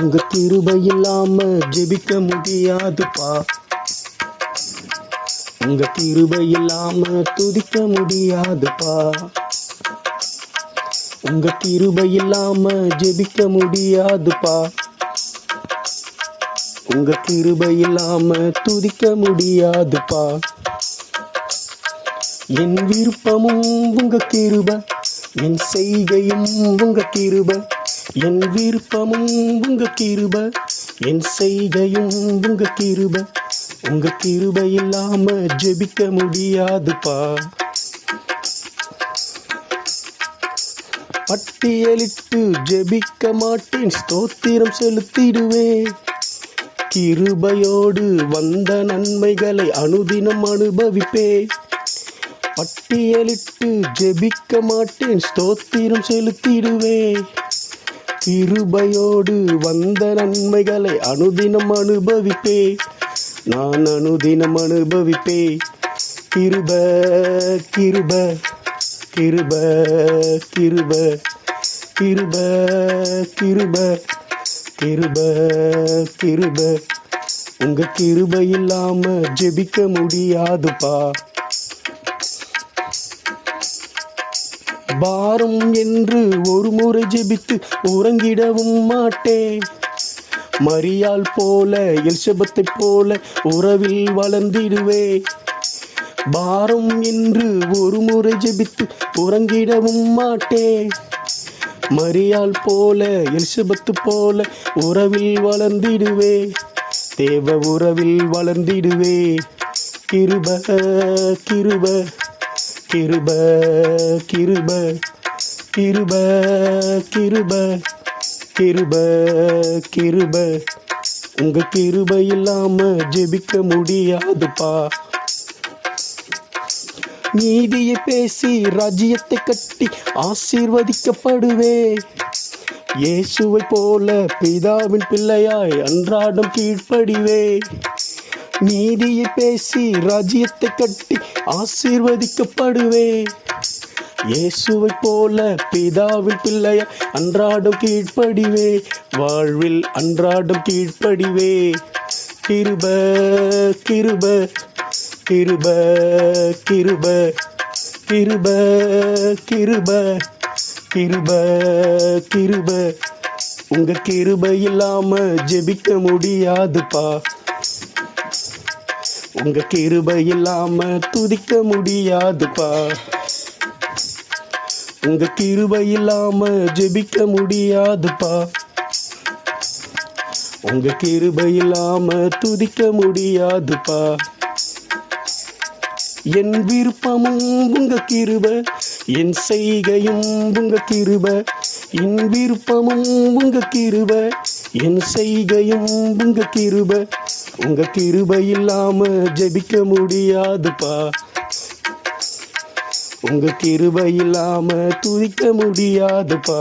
உங்க கிருபை இல்லாம ஜெபிக்க முடியாதுப்பா. உங்க கிருபை இல்லாம துதிக்க முடியாதுப்பா. உங்க கிருபை இல்லாம ஜெபிக்க முடியாதுப்பா. உங்க கிருபை இல்லாம துதிக்க முடியாதுப்பா. என் விருப்பமும் உங்க கிருப என் செய்கையும் உங்க கிருப. என் விருப்பமும் உங்க கிருப என் செய்கையும் உங்க கிருப. உங்க கிருப இல்லாம ஜெபிக்க முடியாதுப்பா. பட்டியலிட்டு ஜெபிக்க மாட்டேன் ஸ்தோத்திரம் செலுத்திடுவேன் கிருபையோடு வந்த நன்மைகளை அனுதினம் அனுபவிப்பேன் பட்டியலிட்டு ஜெபிக்க மாட்டேன் ஸ்தோத்திரம் செலுத்திடுவேன் கிருபையோடு வந்த நன்மைகளை அனுதினம் அனுபவிப்பே. நான் அனுதினம் அனுபவிப்பே. கிருப கிருப கிருப கிருப கிருப கிருப கிருப கிருப. உங்க கிருப இல்லாம ஜெபிக்க முடியாதுப்பா. பாரம் என்று ஒரு முறை ஜெபித்து உறங்கிடவும் மாட்டேன். மரியாள் போல எல்சபத்தை போல உறவில் வளர்ந்திடுவே பாரம் என்று ஒரு முறை ஜெபித்து உறங்கிடவும் மாட்டேன். மரியாள் போல எலிசபத்து போல உறவில் வளர்ந்திடுவே தேவ உறவில் வளர்ந்திடுவே கிருப கிருப. கிருப கிருப கிருப கிருப கிருப கிருப. உங்க கிருப இல்லாம ஜெபிக்க முடியாதுப்பா. நீதியை பேசி ராஜ்யத்தை கட்டி ஆசீர்வதிக்கப்படுவே. இயேசுவை போல பிதாவின் பிள்ளையாய் அன்றாடம் கீழ்ப்படிவே. நீதியை பேசி ராஜ்யத்தை கட்டி ஆசீர்வதிக்கப்படுவே இயேசுவை போல பிதாவில் பிள்ளைய அன்றாடம் கீழ்ப்படிவே வாழ்வில் அன்றாடம் கீழ்ப்படிவே கிருப கிருப கிருப கிருப கிருப கிருப கிருப கிருப. உங்க கிருப இல்லாம ஜெபிக்க முடியாதுப்பா. உங்க கிருப இல்லாம துதிக்க முடியாதுப்பா. உங்க கிருப இல்லாம ஜெபிக்க முடியாதுப்பா. உங்க கிருப இல்லாம துதிக்க முடியாதுப்பா. என் விருப்பமும் உங்க கிருப என் செய்கையும் உங்க கிருப என் விருப்பமும் உங்க கிருப என் செய்கையும் உங்க கிருப உங்க கிருபை இல்லாம ஜெபிக்க முடியாதுப்பா. உங்க கிருபை இல்லாம துதிக்க முடியாதுப்பா.